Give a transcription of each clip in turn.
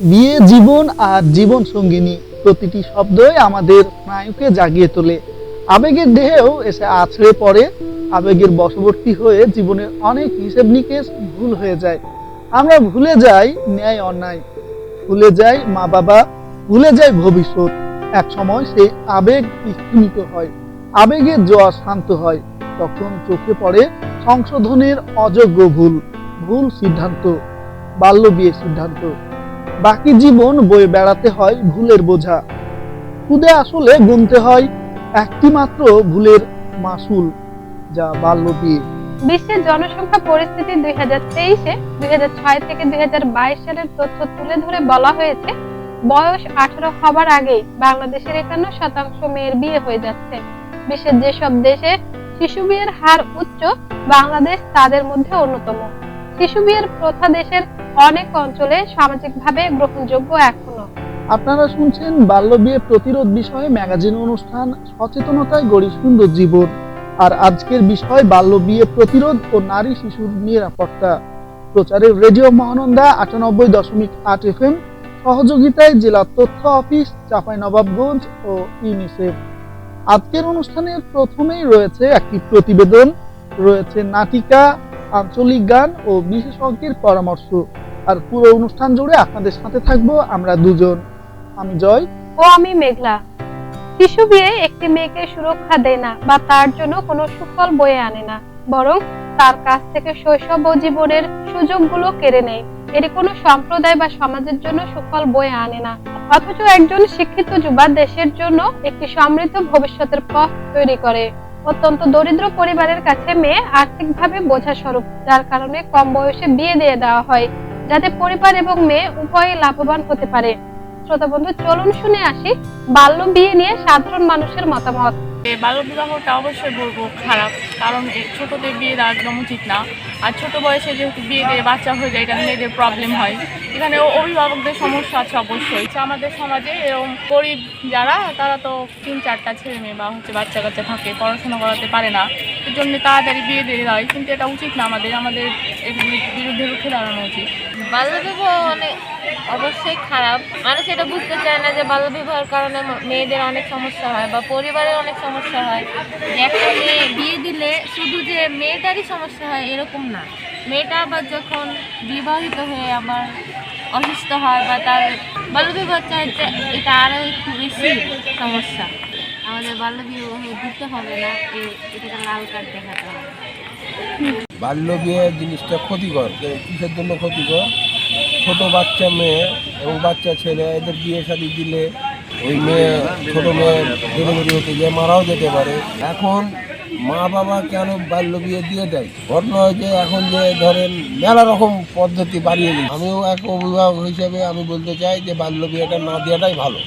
বিয়ে জীবন আর জীবন সঙ্গিনী প্রতিটি শব্দই আমাদের স্নায়ুকে জাগিয়ে তোলে। আবেগের দেহেও এসে আছড়ে পড়ে। আবেগের বশবর্তী হয়ে জীবনের অনেক হিসেব নিকেশ ভুল হয়ে যায়। আমরা ভুলে যাই ন্যায় অন্যায়। ভুলে যাই মা বাবা, ভুলে যাই ভবিষ্যৎ। এক সময় সেই আবেগ স্তীমিত হয়। আবেগের জোয়ার শান্ত হয়। তখন চোখে পড়ে সংশোধনের অযোগ্য ভুল ভুল সিদ্ধান্ত বাল্য বিয়ে সিদ্ধান্ত। বাকি জীবন বয়ে বেড়াতে হয় ভুলের বোঝা। খুদে আসলে গুনতে হয় একটি মাত্র ভুলের মাসুল, যা বাল্য বিয়ে বিশ্বের জনসংখ্যা পরিস্থিতি দুই হাজার তেইশে, দুই হাজার ছয় থেকে দুই হাজার বাইশ সালের তথ্য তুলে ধরে বলা হয়েছে, বয়স আঠারো হবার আগেই বাংলাদেশের একান্ন শতাংশ মেয়ের বিয়ে হয়ে যাচ্ছে। বিশ্বের যেসব দেশে শিশু বিয়ের হার উচ্চ, বাংলাদেশ তাদের মধ্যে অন্যতম। শিশু বিয়ের প্রথা দেশের অনেক অঞ্চলে সামাজিকভাবে গ্রহণযোগ্য এখনও। আপনারা শুনছেন বাল্য বিয়ে প্রতিরোধ বিষয়ে ম্যাগাজিন অনুষ্ঠান সচেতনতায় গড়ি সুন্দর জীবন। আর আজকের বিষয় বাল্য বিয়ে প্রতিরোধ ও নারী শিশুর নিরাপত্তা। প্রচারের রেডিও মহানন্দা আটানব্বই দশমিক আট এফ এম সহযোগিতায় জেলা তথ্য অফিস, চাঁপাইনবাবগঞ্জ ও ইউনিসেফ। আজকের অনুষ্ঠানের প্রথমেই রয়েছে একটি প্রতিবেদন, রয়েছে নাটিকা, আঞ্চলিক গান ও বিশেষজ্ঞের পরামর্শ। আর পুরো অনুষ্ঠান জুড়ে আপনাদের সাথে থাকব আমরা দুজন। আমি জয়। ও আমি মেঘলা। শিশু বিয়ে একটি মেয়েকে সুরক্ষা দেয় না বা তার জন্য কোনো সুফল বয়ে আনে না, বরং তার কাছ থেকে শৈশব ও জীবনের সুযোগগুলো কেড়ে নেয়। এটি কোনো সম্প্রদায় বা সমাজের জন্য সুফল বয়ে আনে না। অথচ একজন শিক্ষিত যুবা দেশের জন্য একটি সমৃদ্ধ ভবিষ্যতের পথ তৈরি করে। অত্যন্ত দরিদ্র পরিবারের কাছে মেয়ে আর্থিকভাবে বোঝা স্বরূপ যার কারণে কম বয়সে বিয়ে দিয়ে দেওয়া হয়। যাতে পরিবার এবং মেয়ে উভয়ে লাভবান হতে পারে। শ্রোতা বন্ধু, চলুন শুনে আসি। বাল্য বিয়ে নিয়ে সাধারণ মানুষের মতামত। বাল্য বিবাহটা অবশ্যই বলব খারাপ, কারণ ছোটদের বিয়ে দেওয়া একদম উচিত না, আর ছোট বয়সে যেহেতু বিয়ে দিয়ে বাচ্চা হয়ে যায়, এটা মেয়েদের প্রবলেম হয়। এখানে অভিভাবকদের সমস্যা আছে অবশ্যই। আমাদের সমাজে এরকম গরিব যারা, তারা তো তিন চারটা ছেলে মেয়ে বা হচ্ছে বাচ্চা কাচ্চা থাকে, পড়াশোনা করাতে পারে না। এর জন্য তাড়াতাড়ি বিয়ে দিয়ে হয় কিন্তু এটা উচিত না আমাদের আমাদের এর বিরুদ্ধে রুখে দাঁড়ানো উচিত। বাল্যবিবাহ অনেক অবশ্যই খারাপ। মানুষ এটা বুঝতে চায় না যে বাল্য বিবাহের কারণে মেয়েদের অনেক সমস্যা হয় বা পরিবারের অনেক সমস্যা হয়। যে একটা মেয়ে বিয়ে দিলে শুধু যে মেয়েটারই সমস্যা হয় এরকম না। মেয়েটা আবার যখন বিবাহিত হয়ে আবার অসুস্থ হয় বা তার বাল্যবিবাহ চাইতে এটা আরও একটু বেশি সমস্যা। আমাদের বাল্য বিবাহ দিতে হবে না এটাকে লাল কার্ড দেখাতে হবে। বাল্য বিয়ে জিনিসটা ক্ষতিকর, কিসের জন্য ক্ষতিকর? ছোট বাচ্চা মেয়ে এবং বাচ্চা ছেলে, এদের বিয়ে শাদী দিলে ওই মেয়ে, ছোট মেয়ে ডেলিভারি হতে গিয়ে মারাও যেতে পারে। এখন মা বাবা কেন বাল্য বিয়ে দিয়ে দেয়? ঘটনা হয়েছে এখন যে ধরেন মেলা রকম পদ্ধতি বাড়িয়ে দিচ্ছে। আমিও এক অভিভাবক হিসেবে আমি বলতে চাই যে বাল্য বিয়েটা না দেওয়াটাই ভালো।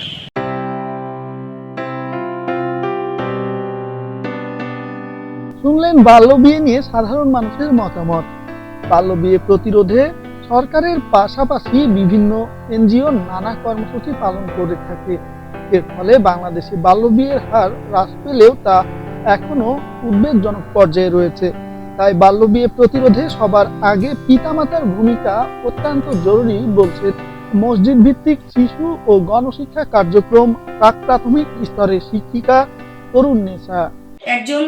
শুনলেন বাল্য বিয়ে নিয়ে সাধারণ মানুষের মতামত। বাল্য বিয়ে প্রতিরোধে সরকারের পাশাপাশি বিভিন্ন এনজিও নানা কর্মসূচি পালন করে থাকে। এর ফলে বাংলাদেশে বাল্য বিয়ের হার হ্রাস পেলেও তা এখনও উদ্বেগজনক পর্যায়ে রয়েছে। তাই বাল্য বিয়ে প্রতিরোধে সবার আগে পিতামাতার ভূমিকা অত্যন্ত জরুরি বলছে মসজিদ ভিত্তিক শিশু ও গণশিক্ষা কার্যক্রম প্রাক প্রাথমিক স্তরের শিক্ষিকা তরুণ নেশা। একজন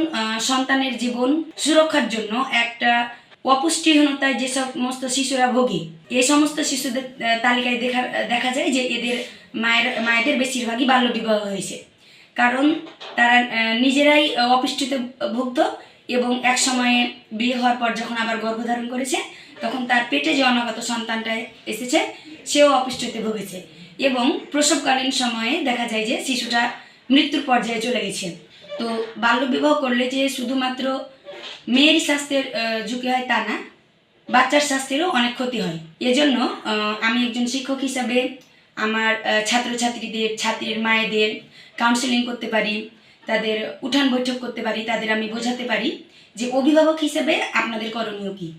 সন্তানের জীবন সুরক্ষার জন্য একটা অপুষ্টিহীনতায় যে সমস্ত শিশুরা ভোগে এই সমস্ত শিশুদের তালিকায় দেখা দেখা যায় যে এদের মায়ের, মায়েদের বেশিরভাগই বাল্যবিবাহ হয়েছে। কারণ তারা নিজেরাই অপুষ্টিতে ভুগত এবং এক সময়ে বিয়ে হওয়ার পর যখন আবার গর্ভধারণ করেছে, তখন তার পেটে যে অনাগত সন্তানটা এসেছে, সেও অপুষ্টিতে ভুগেছে। এবং প্রসবকালীন সময়ে দেখা যায় যে শিশুটা মৃত্যুর পর্যায়ে চলে গেছে। তো বাল্যবিবাহ করলে যে শুধুমাত্র মেয়েরই স্বাস্থ্যের ঝুঁকি হয় তা না। বাচ্চার স্বাস্থ্যেরও অনেক ক্ষতি হয়। এজন্য আমি একজন শিক্ষক হিসাবে আমার ছাত্রছাত্রীদের, ছাত্রীর মায়েদের কাউন্সেলিং করতে পারি, তাদের উঠান বৈঠক করতে পারি, তাদের আমি বোঝাতে পারি যে অভিভাবক হিসেবে আপনাদের করণীয় কী।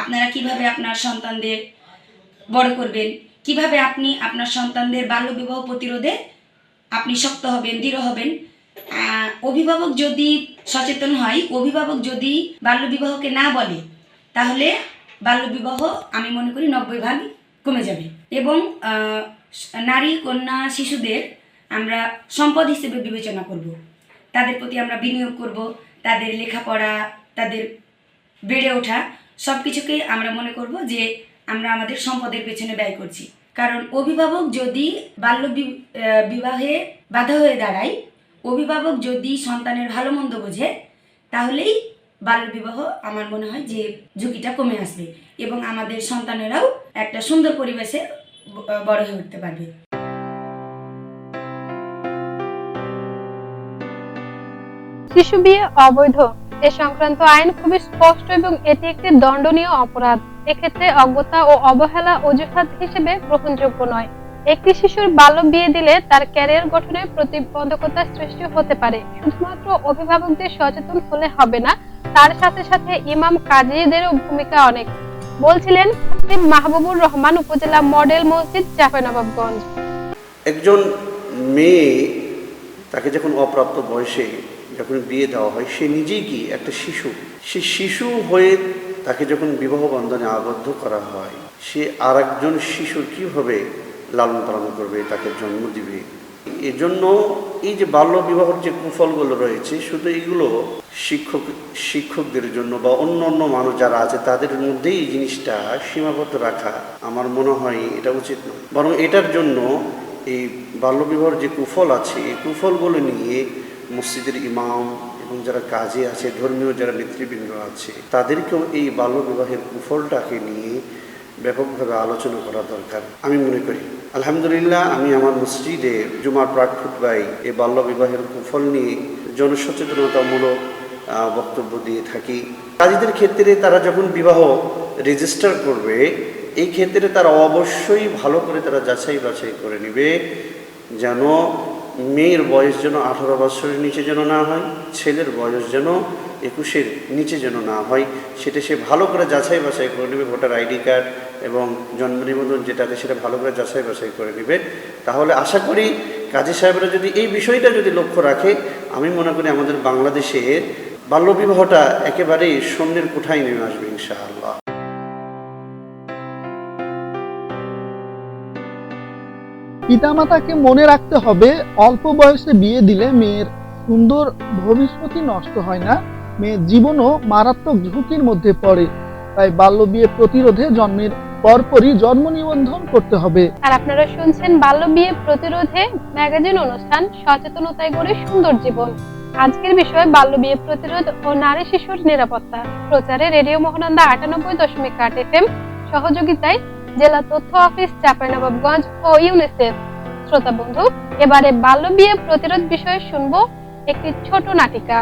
আপনারা কীভাবে আপনার সন্তানদের বড় করবেন? কীভাবে আপনি আপনার সন্তানদের বাল্যবিবাহ প্রতিরোধে আপনি শক্ত হবেন, দৃঢ় হবেন? অভিভাবক যদি সচেতন হয়। অভিভাবক যদি বাল্যবিবাহকে না বলে, তাহলে বাল্যবিবাহ আমি মনে করি নব্বই ভাগ কমে যাবে। এবং নারী, কন্যা, শিশুদের আমরা সম্পদ হিসেবে বিবেচনা করব। তাদের প্রতি আমরা বিনিয়োগ করব, তাদের লেখাপড়া, তাদের বেড়ে ওঠা সব কিছুকেই আমরা মনে করব যে আমরা আমাদের সম্পদের পেছনে ব্যয় করছি। কারণ অভিভাবক যদি বাল্য বিবাহে বাধা হয়ে দাঁড়ায় অভিভাবক যদি সন্তানের ভালো মন্দ বোঝে, তাহলেই বাল্যবিবাহ আমার মনে হয় যে ঝুঁকিটা কমে আসবে এবং আমাদের সন্তানেরাও একটা সুন্দর পরিবেশে বড় হয়ে উঠতে পারবে। শিশু বিয়ে অবৈধ। এ সংক্রান্ত আইন খুবই স্পষ্ট এবং এটি একটি দণ্ডনীয় অপরাধ। এক্ষেত্রে অজ্ঞতা ও অবহেলা অজুহাত হিসেবে গ্রহণযোগ্য নয়। একটি শিশুর বাল্য বিয়ে দিলে তার ক্যারিয়ার গঠনে প্রতিবন্ধকতা সৃষ্টি হতে পারে। শুধুমাত্র অভিভাবকদের সচেতন হলে হবে না, তার সাথে সাথে ইমাম কাজীদেরও ভূমিকা অনেক। বলছিলেন মাহবুবুর রহমান উপজেলা মডেল মসজিদ চাঁপাইনবাবগঞ্জ একজন মেয়ে তাকে যখন অপ্রাপ্ত বয়সে যখন বিয়ে দেওয়া হয়, সে নিজেই কি একটা শিশু? সে শিশু হয়ে তাকে যখন বিবাহ বন্ধনে আবদ্ধ করা হয়, সে আর একজন শিশুর কীভাবে লালন পালন করবে, তাকে জন্ম দিবে। এজন্য এই যে বাল্য বিবাহর যে কুফলগুলো রয়েছে, শুধু এগুলো শিক্ষক, শিক্ষকদের জন্য বা অন্য অন্য মানুষ যারা আছে, তাদের মধ্যেই এই জিনিসটা সীমাবদ্ধ রাখা আমার মনে হয় এটা উচিত নয়। বরং এটার জন্য এই বাল্যবিবাহর যে কুফল আছে, এই কুফলগুলো নিয়ে মসজিদের ইমাম এবং যারা কাজে আছে, ধর্মীয় যারা নেতৃবৃন্দ আছে, তাদেরকেও এই বাল্যবিবাহের কুফলটাকে নিয়ে ব্যাপকভাবে আলোচনা করা দরকার, আমি মনে করি। আলহামদুলিল্লাহ, আমি আমার মসজিদে জুমার প্রাক খুতবাই এই বাল্যবিবাহের কুফল নিয়ে জনসচেতনতামূলক বক্তব্য দিয়ে থাকি। কাজীদের ক্ষেত্রে তারা যখন বিবাহ রেজিস্টার করবে, এই ক্ষেত্রে তারা অবশ্যই ভালো করে তারা যাচাই বাছাই করে নেবে, যেন মেয়ের বয়স যেন আঠারো বছরের নিচে যেন না হয়, ছেলের বয়স যেন একুশের নিচে যেন না হয়, সেটা সে ভালো করে যাচাই বাছাই করে নেবে, ভোটার আইডি কার্ড এবং জন্ম নিবন্ধন যেটা আছে সেটা ভালো করে যাচাই বাছাই করে নেবে। তাহলে আশা করি কাজী সাহেবরা যদি এই বিষয়টা যদি লক্ষ্য রাখে, আমি মনে করি আমাদের বাংলাদেশে বাল্যবিবাহটা একেবারেই শূন্যের কোঠায় নেমে আসবে ইনশাআল্লাহ। পিতামাতাকে মনে রাখতে হবে, অল্প বয়সে বিয়ে দিলে মেয়ের সুন্দর ভবিষ্যৎই নষ্ট হয় না, মেয়ের জীবনও মারাত্মক ঝুঁকির মধ্যে পড়ে। তাই বাল্য বিয়ে প্রতিরোধে জন্মের পরপরই জন্ম নিবন্ধন করতে হবে। আর আপনারা শুনছেন বাল্য বিয়ে প্রতিরোধে ম্যাগাজিন অনুষ্ঠান সচেতনতায় গড়ে সুন্দর জীবন। আজকের বিষয় বাল্য বিয়ে প্রতিরোধ ও নারী শিশুর নিরাপত্তা। প্রচারে রেডিও মোহনন্দা আটানব্বই দশমিক আট এফ এম সহযোগিতায় জেলা তথ্য অফিস চাঁপাইনবাবগঞ্জ ও ইউনিসেফ। শ্রোতা বন্ধু, এবারে বাল্য বিয়ে প্রতিরোধ বিষয়ে শুনব একটি ছোট নাটিকা।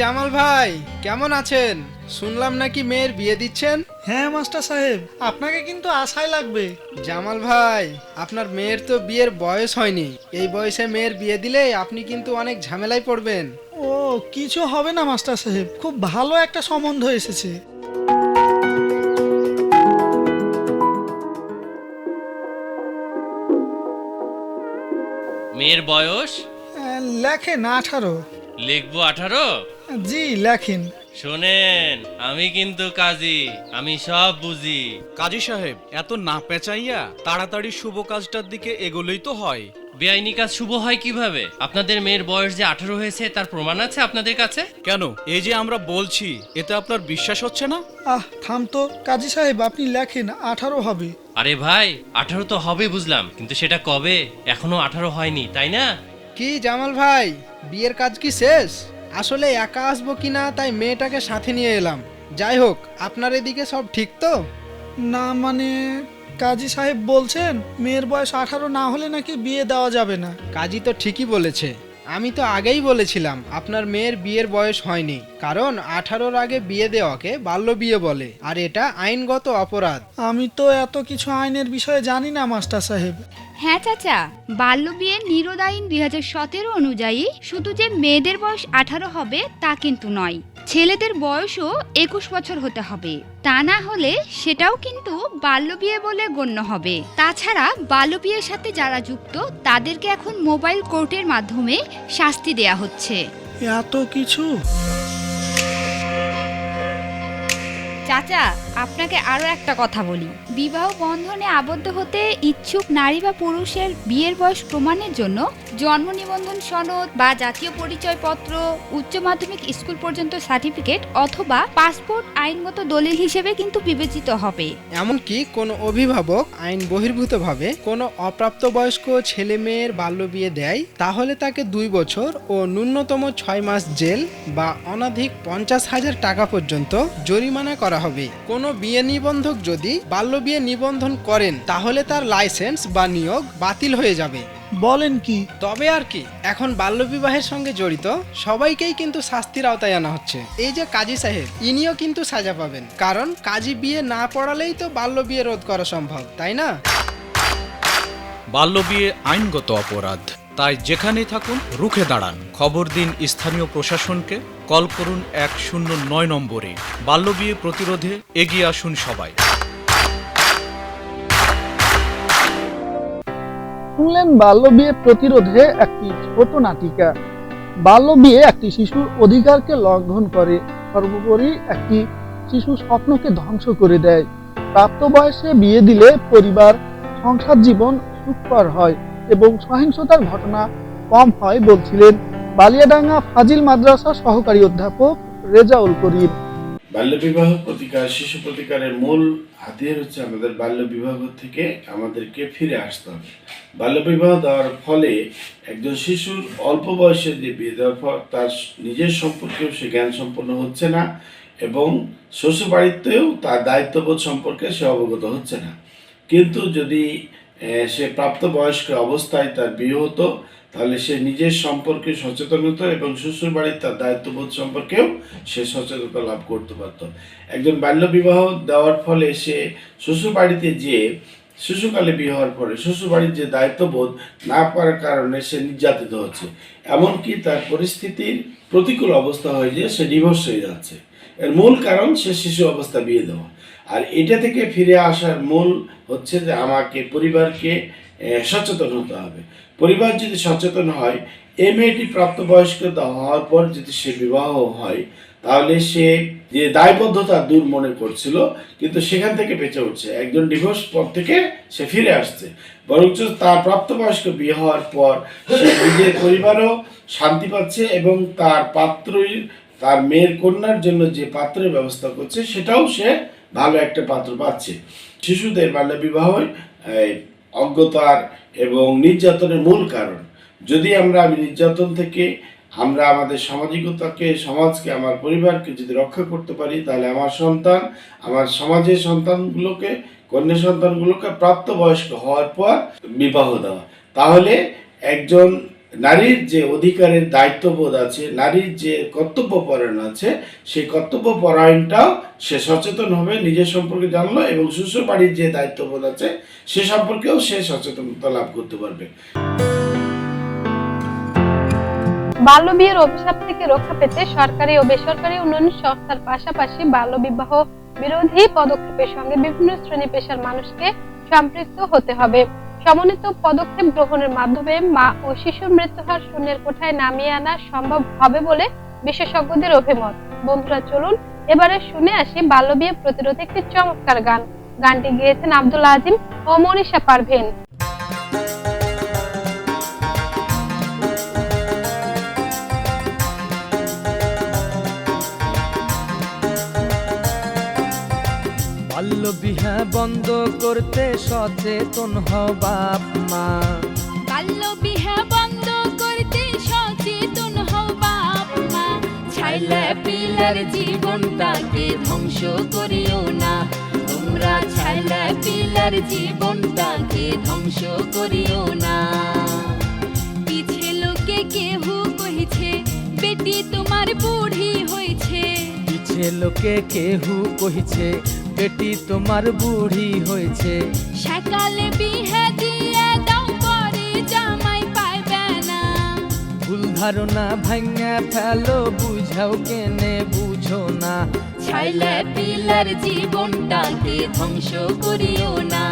জামাল ভাই কেমন আছেন? শুনলাম নাকি মেয়ের বিয়ে দিচ্ছেন? হ্যাঁ মাস্টার সাহেব। আপনাকে কিন্তু আশাই লাগবে। জামাল ভাই আপনার মেয়ের তো বিয়ের বয়স হয়নি। এই বয়সে মেয়ের বিয়ে দিলে আপনি কিন্তু অনেক ঝামেলায় পড়বেন। ও কিছু হবে না মাস্টার সাহেব। খুব ভালো একটা সম্বন্ধ এসেছে। মেয়ের বয়স? লেখেন আঠারো। লিখব আঠারো? জি লেখেন। শোনেন আমি কিন্তু কাজী আমি সব বুঝি। কাজী সাহেব এত না পেঁচাইয়া তাড়াতাড়ি শুভ কাজটার দিকে এগোলেই তো হয়। বেআইনি কাজ শুভ হয় কীভাবে? আপনাদের মেয়ের বয়স যে আঠারো হয়েছে তার প্রমাণ আছে আপনাদের কাছে? কেন? এই যে আমরা বলছি এতে আপনার বিশ্বাস হচ্ছে না? আহ থাম তো। কাজী সাহেব আপনি লেখেন আঠারো হবে। আরে ভাই আঠারো তো হবে বুঝলাম কিন্তু সেটা কবে? এখনও আঠারো হয়নি তাই না? কি জামাল ভাই বিয়ের কাজ কি শেষ? আসলে একা আসব কি না তাই মেয়েটাকে সাথে নিয়ে এলাম। যাই হোক আপনার এদিকে সব ঠিক তো? না মানে কাজী সাহেব বলছেন মেয়ের বয়স আঠারো না হলে নাকি বিয়ে দেওয়া যাবে না। কাজী তো ঠিকই বলেছে। আমি তো আগেই বলেছিলাম আপনার মেয়ের বিয়ের বয়স হয়নি। কারণ আঠারোর আগে বিয়ে দেওয়াকে বাল্য বিয়ে বলে আর এটা আইনগত অপরাধ। আমি তো এত কিছু আইনের বিষয়ে জানি না মাস্টার সাহেব। হ্যাঁ চাচা বাল্য বিয়ের নিরোধ আইন দুই হাজার সতেরো অনুযায়ী শুধু যে মেয়েদের বয়স আঠারো হবে তা কিন্তু নয়। ছেলেদের বয়সও একুশ বছর হতে হবে। তা না হলে সেটাও কিন্তু বাল্যবিয়ে বলে গণ্য হবে। তাছাড়া বাল্যবিয়ের সাথে যারা যুক্ত তাদেরকে এখন মোবাইল কোর্টের মাধ্যমে শাস্তি দেয়া হচ্ছে। এত কিছু? চাচা আপনাকে আরও একটা কথা বলি। বিবাহ বন্ধনে আবদ্ধ হতে ইচ্ছুক নারী বা পুরুষের বিয়ের বয়স প্রমাণের জন্য জন্ম নিবন্ধন সনদ বা জাতীয় পরিচয়পত্র, উচ্চ মাধ্যমিক স্কুল পর্যন্ত সার্টিফিকেট অথবা পাসপোর্ট আইনগত দলিল হিসেবে কিন্তু বিবেচিত হবে। এমনকি কোনো অভিভাবক আইন বহির্ভূতভাবে কোনো অপ্রাপ্তবয়স্ক ছেলে মেয়ের বাল্য বিয়ে দেয়, তাহলে তাকে দুই বছর ও ন্যূনতম ছয় মাস জেল বা অনাধিক পঞ্চাশ হাজার টাকা পর্যন্ত জরিমানা করা হবে। কোনো বিয়ে নিবন্ধক যদি বাল্য বিয়ে নিবন্ধন করেন তাহলে তার লাইসেন্স বা নিয়োগ বাতিল হয়ে যাবে। বলেন কি? তবে আর কি এখন বাল্যবিবাহের সঙ্গে জড়িত সবাইকেই কিন্তু শাস্তির আওতায় আনা হচ্ছে। এই যে কাজী সাহেব ইনিও কিন্তু সাজা পাবেন। কারণ কাজী বিয়ে না পড়ালেই তো বাল্য বিয়ে রোধ করা সম্ভব তাই না? বাল্যবিয়ে আইনগত অপরাধ। তাই যেখানেই থাকুন, রুখে দাঁড়ান। খবর দিন স্থানীয় প্রশাসনকে। কল করুন এক শূন্য নয় নম্বরে। বাল্যবিয়ে প্রতিরোধে এগিয়ে আসুন সবাই। শুনলেন, বাল্যবিয়ে প্রতিরোধে একটি ছোট নাটিকা বাল্যবিয়ে একটি শিশুর অধিকারকে লঙ্ঘন করে। সর্বোপরি একটি শিশু স্বপ্নকে ধ্বংস করে দেয়। প্রাপ্তবয়সে বিয়ে দিলে পরিবার, সংসার জীবন সুখকর হয়। এবং সহিংসতার ঘটনা কম হয় বলছিলেন বালিয়াডাঙ্গা ফাজিল মাদ্রাসা সহকারী অধ্যাপক রেজাউল করিম। বাল্যবিবাহ প্রতিকার, শিশু প্রতিকারের মূল হাতিয়ার হচ্ছে আমাদের বাল্যবিবাহ থেকে আমাদেরকে ফিরে আসতে হবে। বাল্যবিবাহ দেওয়ার ফলে একজন শিশুর অল্প বয়সে যে বিয়ে দেওয়ার পর তার নিজের সম্পর্কেও সে জ্ঞান সম্পন্ন হচ্ছে না এবং শ্বশুর বাড়িতেও তার দায়িত্ববোধ সম্পর্কে সে অবগত হচ্ছে না। কিন্তু যদি সে প্রাপ্তবয়স্ক অবস্থায় তার বিয়ে হতো, তাহলে সে নিজের সম্পর্কে সচেতন হতো এবং শ্বশুর বাড়ির তার দায়িত্ববোধ সম্পর্কেও সে সচেতনতা লাভ করতে পারত। একজন বাল্যবিবাহ দেওয়ার ফলে সে শ্বশুর বাড়িতে যেয়ে, শিশুকালে বিয়ে হওয়ার পরে শ্বশুর বাড়ির যে দায়িত্ববোধ না পারার কারণে সে নির্যাতিত হচ্ছে। এমনকি তার পরিস্থিতির প্রতিকূল অবস্থা হয়ে যে সে ডিভোর্স হয়ে যাচ্ছে। এর মূল কারণ সে শিশু অবস্থা বিয়ে দেওয়া। আর এটা থেকে ফিরে আসার মূল হচ্ছে যে আমাকে, পরিবারকে সচেতন হতে হবে। পরিবার যদি সচেতন হয় এই মেয়েটি প্রাপ্তবয়স্ক হওয়ার পর যদি সে বিবাহ হয়, তাহলে সে যে দায়বদ্ধতা দূর মনে করছিল, কিন্তু সেখান থেকে বেঁচে উঠছে। একজন ডিভোর্স পর থেকে সে ফিরে আসছে। বরঞ্চ তার প্রাপ্তবয়স্ক বিয়ে হওয়ার পর সে নিজের পরিবারও শান্তি পাচ্ছে এবং তার পাত্রই তার মেয়ের কন্যার জন্য যে পাত্রের ব্যবস্থা করছে, সেটাও সে ভালো একটা পাত্র পাচ্ছে। শিশুদের বাল্য বিবাহ অজ্ঞতার এবং নির্যাতনের মূল কারণ। যদি আমরা আমি নির্যাতন থেকে আমরা আমাদের সামাজিকতাকে, সমাজকে, আমার পরিবারকে যদি রক্ষা করতে পারি, তাহলে আমার সন্তান, আমার সমাজের সন্তানগুলোকে, কন্যা সন্তানগুলোকে প্রাপ্তবয়স্ক হওয়ার পর বিবাহ দেওয়া। তাহলে একজন নারীর যে অধিকারের দায়িত্ববোধ আছে, নারীর যে কর্তব্য পরায়ণ আছে, সেই কর্তব্য পরায়ণটাও সে সচেতন হবে, নিজের সম্পর্কে জানলো এবং শ্বশুর বাড়ির যে দায়িত্ববোধ আছে, সে সম্পর্কেও সে সচেতনতা লাভ করতে পারবে। বাল্য বিয়ের অভিশাপ থেকে রক্ষা পেতে সরকারি ও বেসরকারি উন্নয়ন সংস্থার পাশাপাশি বাল্য বিবাহ বিরোধী পদক্ষেপের সঙ্গে বিভিন্ন শ্রেণি পেশার মানুষকে সম্পৃক্ত হতে হবে। সমন্বিত পদক্ষেপ গ্রহণের মাধ্যমে মা ও শিশুর মৃত্যু মৃত্যুহার শূন্যের কোঠায় নামিয়ে আনা সম্ভব হবে বলে বিশেষজ্ঞদের অভিমত। বন্ধুরা, চলুন এবারে শুনে আসি বাল্য বিয়ে প্রতিরোধে একটি চমৎকার গান। গানটি গেয়েছেন আব্দুল আজিম ও মনীষা পারভেন। বাল্য বিহা বন্ধ করতে সচেতন হও বাপ মা। বাল্য বিহা বন্ধ করতে সচেতন হও বাপ মা। ছাইলা পিলার জীবনটাকে ধ্বংস করিও না। তোমরা ছাইলা পিলার জীবনটাকে ধ্বংস করিও না। পিছে লোকে কেহু কহিছে বেটি তোমার বুড়ি হয়েছে পিছে লোকে কেহু কহিছে বেটি তোমার বুড়ি হয়েছে। সকালে বিহে দিয়ে দাও পরে জামাই পাইবে না। ভুল ধারণা ভাঙা ফেলো বুঝাও কেনে বুঝো না। ছাইলে পিলার জীবনটাকে ধ্বংস করিও না।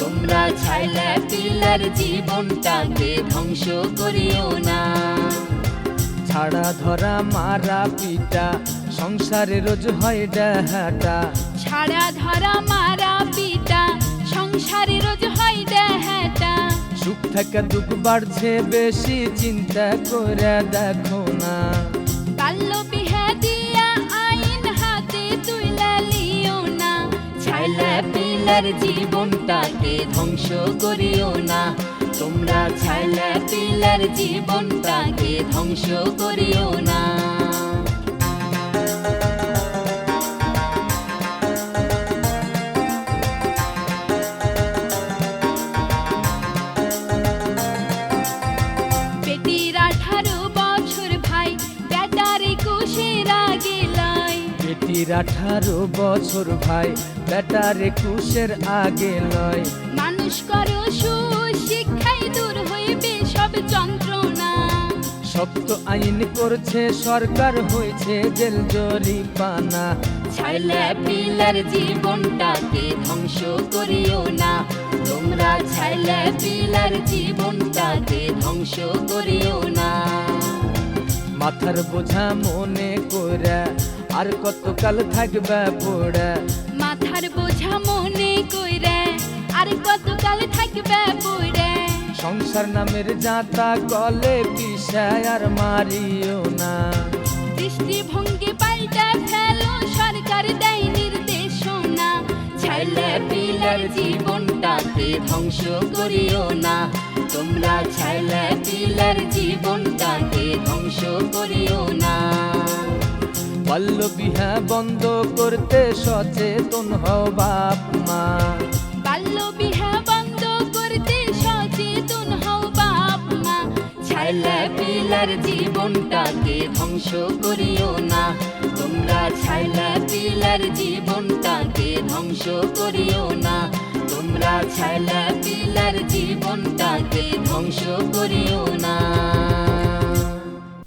তোমরা ছাইলে পিলার জীবনটাকে ধ্বংস করিও না। ছাড়া ধরা মারা পিটা সংসারে রোজ হয় ডাহাটা কারা ধরা মারা পিটা সংসারে রোজ হয় দেহাটা। সুখ থেকে দুঃখ বাড়ছে বেশি চিন্তা করে দেখো না। বাল্য বিহা দিয়া আইন হাতে তুইলা লিও না। ছাইলা পিলার জীবনটাকে ধ্বংস করিও না। তোমরা ছাইলা পিলার জীবনটাকে ধ্বংস করিও না। বেটির আঠারো বছর ভাই বেটার একুশের আগে লয়। মানুষ করো সুশিক্ষায় দূর হইবে সব যন্ত্রণা। শক্ত আইন করছে সরকার হয়েছে জেল জরিপানা ছাইলা পিলার জীবনটাকে ধ্বংস করিও না। তোমরা ছাইলা পিলার জীবনটাকে ধ্বংস করিও না। মাথার বোঝা মনে কইরা আর কতকাল থাকবে পড়া? মাথার বোঝা মনে কইরে আর কতকাল থাকবে পড়ে? সংসার নামের যাতা কলে পিসায় আর মারিও না। দৃষ্টিভঙ্গি পাল্টা ফেলো সরকার দেয় নির্দেশনা। ছাইলে পিলার জীবনটাকে ধ্বংস করিও না। তোমরা ছাইলে পিলার জীবনটাকে ধ্বংস করিও না। বাল্য বিহা বন্ধ করতে সচেতন হও বাপ মা। বাল্য বিহা বন্ধ করতে সচেতন হও বাপ মা। ছাইলে পিলার জীবনটাকে ধ্বংস করিও না। তোমরা ছাইলে পিলার জীবনটাকে ধ্বংস করিও না। তোমরা ছাইলে পিলার জীবনটাকে ধ্বংস করিও না।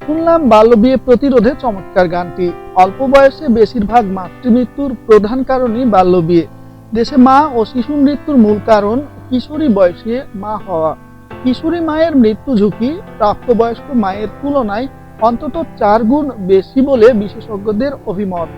শুনলাম বাল্যবিয়ে প্রতিরোধে চমৎকার গানটি। অল্প বয়সে বেশিরভাগ মাতৃমৃত্যুর প্রধান কারণই বাল্যবিয়ে। দেশে মা ও শিশু মৃত্যুর মূল কারণ কিশোরী বয়সে মা হওয়া। কিশোরী মায়ের মৃত্যু ঝুঁকি প্রাপ্তবয়স্ক মায়ের তুলনায় অন্তত চার গুণ বেশি বলে বিশেষজ্ঞদের অভিমত।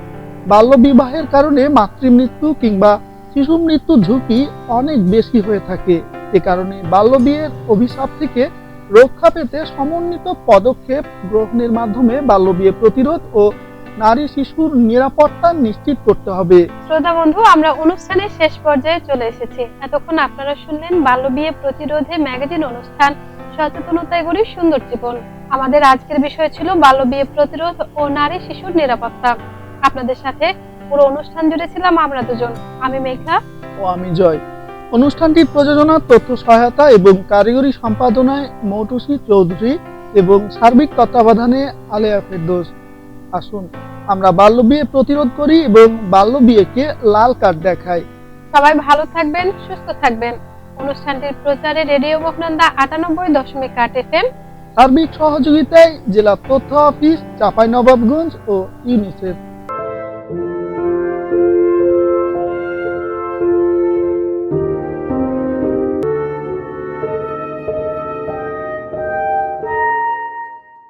বাল্যবিবাহের কারণে মাতৃমৃত্যু কিংবা শিশু মৃত্যুর ঝুঁকি অনেক বেশি হয়ে থাকে। এ কারণে বাল্যবিয়ের অভিশাপ থেকে রক্ষা পেতে সমন্বিত পদক্ষেপ গ্রহণের মাধ্যমে বাল্যবিয়ে প্রতিরোধ ও নারী শিশুর নিরাপত্তা নিশ্চিত করতে হবে। শ্রোতা বন্ধু আমরা অনুষ্ঠানের শেষ পর্যায়ে চলে এসেছি। এতক্ষণ আপনারা শুনলেন বাল্যবিয়ে প্রতিরোধে ম্যাগাজিন অনুষ্ঠান সচেতনতায় গড়ি সুন্দর জীবন। আমাদের আজকের বিষয় ছিল বাল্যবিয়ে প্রতিরোধ ও নারী শিশুর নিরাপত্তা। আপনাদের সাথে পুরো অনুষ্ঠান জুড়ে ছিলাম আমরা দুজন। আমি মেঘলা। ও আমি জয়। অনুষ্ঠানটির প্রযোজনা তথ্য সহায়তা এবং কারিগরি সম্পাদনায় মৌটুসি চৌধুরী এবং সার্বিক তত্ত্বাবধানে আলেয়া ফেরদোস। আসুন আমরা বাল্যবিয়ে প্রতিরোধ করি এবং বাল্যবিয়েকে লাল কার্ড দেখাই। সবাই ভালো থাকবেন সুস্থ থাকবেন। অনুষ্ঠানটির প্রচারে রেডিও মহানন্দা আটানব্বই দশমিক আট এফ এম সার্বিক সহযোগিতায় জেলা তথ্য অফিস চাঁপাইনবাবগঞ্জ ও ইউনিসেফ।